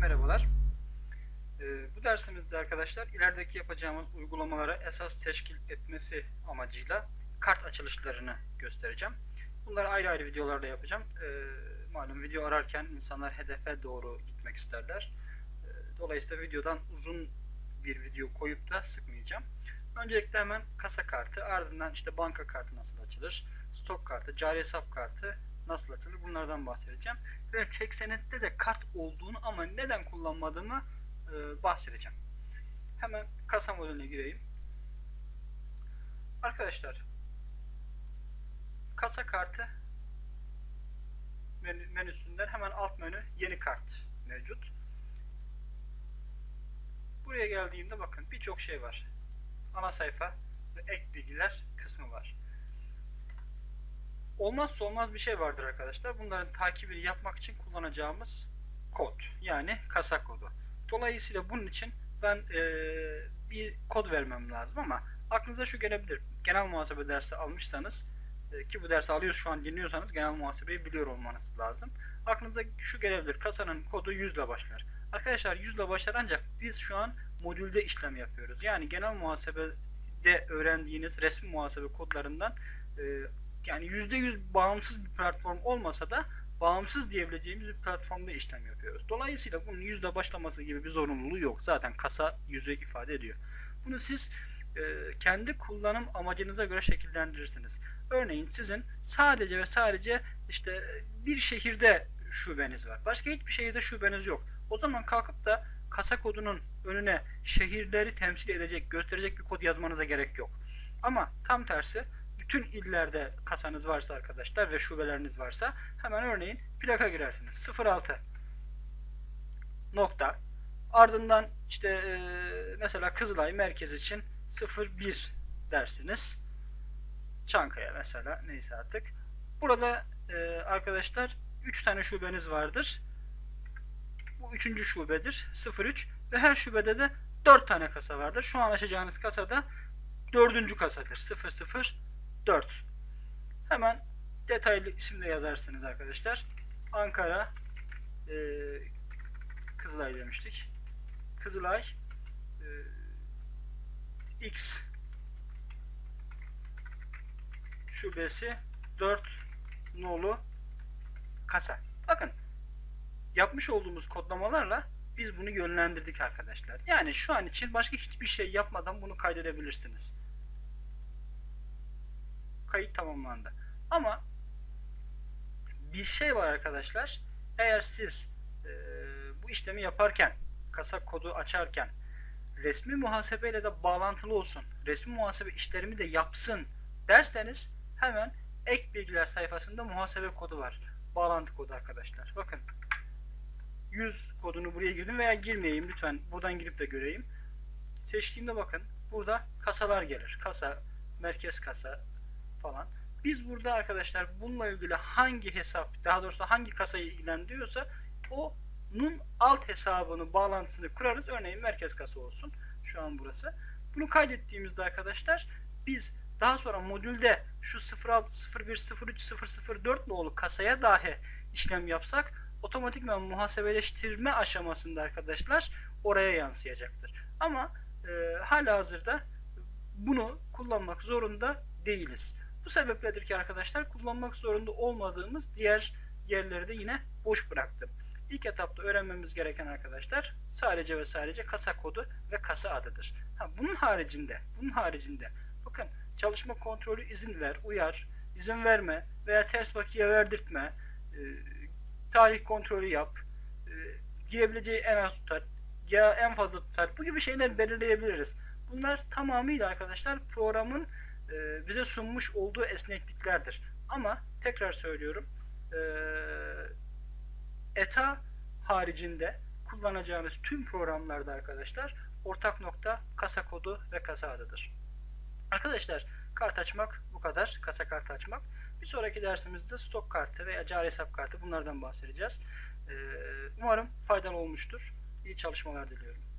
merhabalar. Ee, bu dersimizde arkadaşlar ilerideki yapacağımız uygulamalara esas teşkil etmesi amacıyla kart açılışlarını göstereceğim. Bunları ayrı ayrı videolarda yapacağım. Ee, malum video ararken insanlar hedefe doğru gitmek isterler. Ee, dolayısıyla videodan uzun bir video koyup da sıkmayacağım. Öncelikle hemen kasa kartı, ardından işte banka kartı nasıl açılır, stok kartı, cari hesap kartı nasıl açılır bunlardan bahsedeceğim. Ve çek senette de kart olduğunu ama neden kullanmadığımı e, bahsedeceğim. Hemen kasa modeline gireyim. Arkadaşlar kasa kartı menü, menüsünden hemen alt menü yeni kart mevcut. Buraya geldiğimde bakın birçok şey var. Ana sayfa ve ek bilgiler kısmı var. Olmazsa olmaz bir şey vardır arkadaşlar. Bunların takibini yapmak için kullanacağımız kod. Yani kasa kodu. Dolayısıyla bunun için ben e, bir kod vermem lazım ama aklınıza şu gelebilir. Genel muhasebe dersi almışsanız e, ki bu dersi alıyoruz şu an dinliyorsanız genel muhasebeyi biliyor olmanız lazım. Aklınıza şu gelebilir. Kasanın kodu 100 ile başlar. Arkadaşlar 100 ile başlar ancak biz şu an modülde işlem yapıyoruz. Yani genel muhasebede öğrendiğiniz resmi muhasebe kodlarından e, yani %100 bağımsız bir platform olmasa da bağımsız diyebileceğimiz bir platformda işlem yapıyoruz. Dolayısıyla bunun yüzde başlaması gibi bir zorunluluğu yok. Zaten kasa yüzü ifade ediyor. Bunu siz e, kendi kullanım amacınıza göre şekillendirirsiniz. Örneğin sizin sadece ve sadece işte bir şehirde şubeniz var. Başka hiçbir şehirde şubeniz yok. O zaman kalkıp da kasa kodunun önüne şehirleri temsil edecek, gösterecek bir kod yazmanıza gerek yok. Ama tam tersi bütün illerde kasanız varsa arkadaşlar ve şubeleriniz varsa hemen örneğin plaka girersiniz. 06 nokta ardından işte e, mesela Kızılay merkez için 01 dersiniz. Çankaya mesela neyse artık. Burada e, arkadaşlar 3 tane şubeniz vardır. Bu üçüncü şubedir. 03 ve her şubede de 4 tane kasa vardır. Şu an açacağınız kasada dördüncü kasadır. 004. Hemen detaylı isimle yazarsınız arkadaşlar. Ankara e, Kızılay demiştik. Kızılay e, X şubesi 4 nolu kasa. Bakın yapmış olduğumuz kodlamalarla biz bunu yönlendirdik arkadaşlar. Yani şu an için başka hiçbir şey yapmadan bunu kaydedebilirsiniz. Kayıt tamamlandı. Ama bir şey var arkadaşlar. Eğer siz e, bu işlemi yaparken, kasa kodu açarken resmi muhasebeyle de bağlantılı olsun, resmi muhasebe işlerimi de yapsın derseniz hemen ek bilgiler sayfasında muhasebe kodu var. Bağlantı kodu arkadaşlar. Bakın 100 kodunu buraya girdim veya girmeyeyim lütfen buradan girip de göreyim. Seçtiğimde bakın burada kasalar gelir. Kasa, merkez kasa falan. Biz burada arkadaşlar bununla ilgili hangi hesap daha doğrusu hangi kasayı ilgilendiriyorsa onun alt hesabını bağlantısını kurarız. Örneğin merkez kasa olsun. Şu an burası. Bunu kaydettiğimizde arkadaşlar biz daha sonra modülde şu 06, 01, 03, 004 nolu kasaya dahi işlem yapsak otomatikman muhasebeleştirme aşamasında arkadaşlar oraya yansıyacaktır. Ama e, hala hazırda bunu kullanmak zorunda değiliz. Bu sebepledir ki arkadaşlar kullanmak zorunda olmadığımız diğer yerleri de yine boş bıraktım. İlk etapta öğrenmemiz gereken arkadaşlar sadece ve sadece kasa kodu ve kasa adıdır. Ha, bunun haricinde, bunun haricinde bakın çalışma kontrolü izin ver, uyar, izin verme veya ters bakiye verdirtme, e, tarih kontrolü yap, e, girebileceği en az tutar ya en fazla tutar. Bu gibi şeyler belirleyebiliriz. Bunlar tamamıyla arkadaşlar programın e, bize sunmuş olduğu esnekliklerdir. Ama tekrar söylüyorum e, ETA haricinde kullanacağınız tüm programlarda arkadaşlar ortak nokta kasa kodu ve kasa adıdır. Arkadaşlar kart açmak bu kadar. Kasa kartı açmak. Bir sonraki dersimizde stok kartı veya cari hesap kartı bunlardan bahsedeceğiz. Ee, umarım faydalı olmuştur. İyi çalışmalar diliyorum.